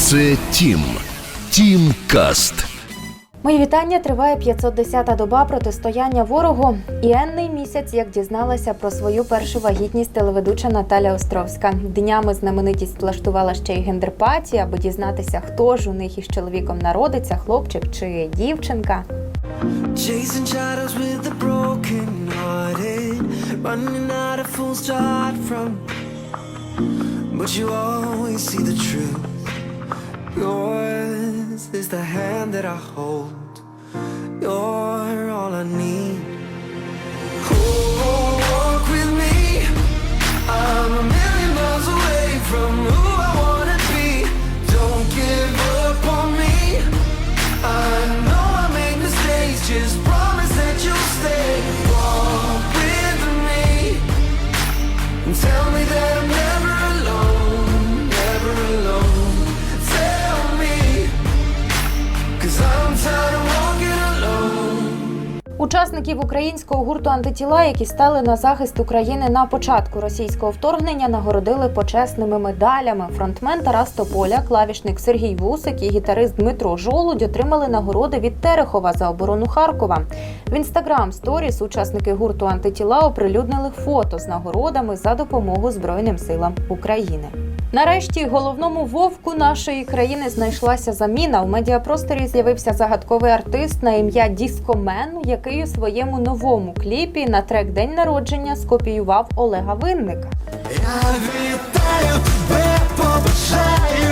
Це Тім. Тім Каст. Мої вітання триває 510-та доба протистояння ворогу. І енний місяць, як дізналася про свою першу вагітність телеведуча Наталя Островська. Днями знаменитість влаштувала ще й гендерпаті, аби дізнатися, хто ж у них із чоловіком народиться, хлопчик чи дівчинка. Chasing shadows with the broken hearted, running out of full start from. But you always see the truth. Yours is the hand that I hold. You're all I need. Oh, walk with me. I'm a million miles away from who I wanna be. Don't give up on me. I know I make mistakes, just promise that you'll stay. Walk with me and tell me that Учасників українського гурту антитіла, які стали на захист України на початку російського вторгнення, нагородили почесними медалями. Фронтмен Тарас Тополя, клавішник Сергій Вусик і гітарист Дмитро Жолудь отримали нагороди від Терехова за оборону Харкова. В інстаграм сторіс учасники гурту антитіла оприлюднили фото з нагородами за допомогу Збройним силам України. Нарешті головному вовку нашої країни знайшлася заміна. У медіапросторі з'явився загадковий артист на ім'я Діскомен, який у своєму новому кліпі на трек День народження скопіював Олега Винника. Я вітаю тебе, побажаю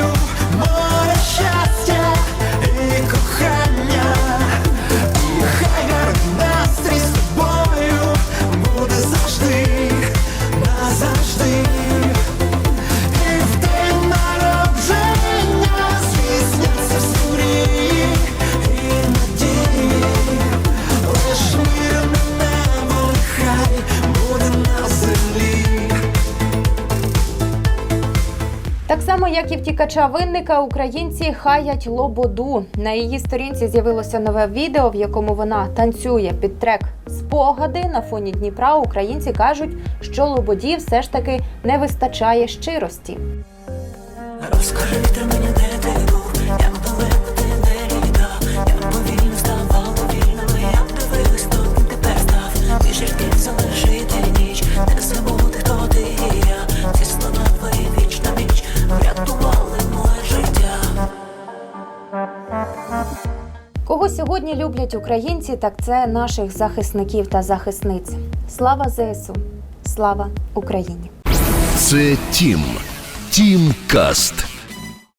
Так само, як і втікача винника, українці хаять лободу. На її сторінці з'явилося нове відео, в якому вона танцює під трек Спогади на фоні Дніпра. Українці кажуть, що лободі все ж таки не вистачає щирості. Розкажи ти мені, де ти був, як далеко ти не літав, як повільно ставало вільними, як дивились, то тепер став. Рядків сьогодні люблять українці, так це наших захисників та захисниць. Слава ЗСУ! Слава Україні! Це Тім. Тім Каст.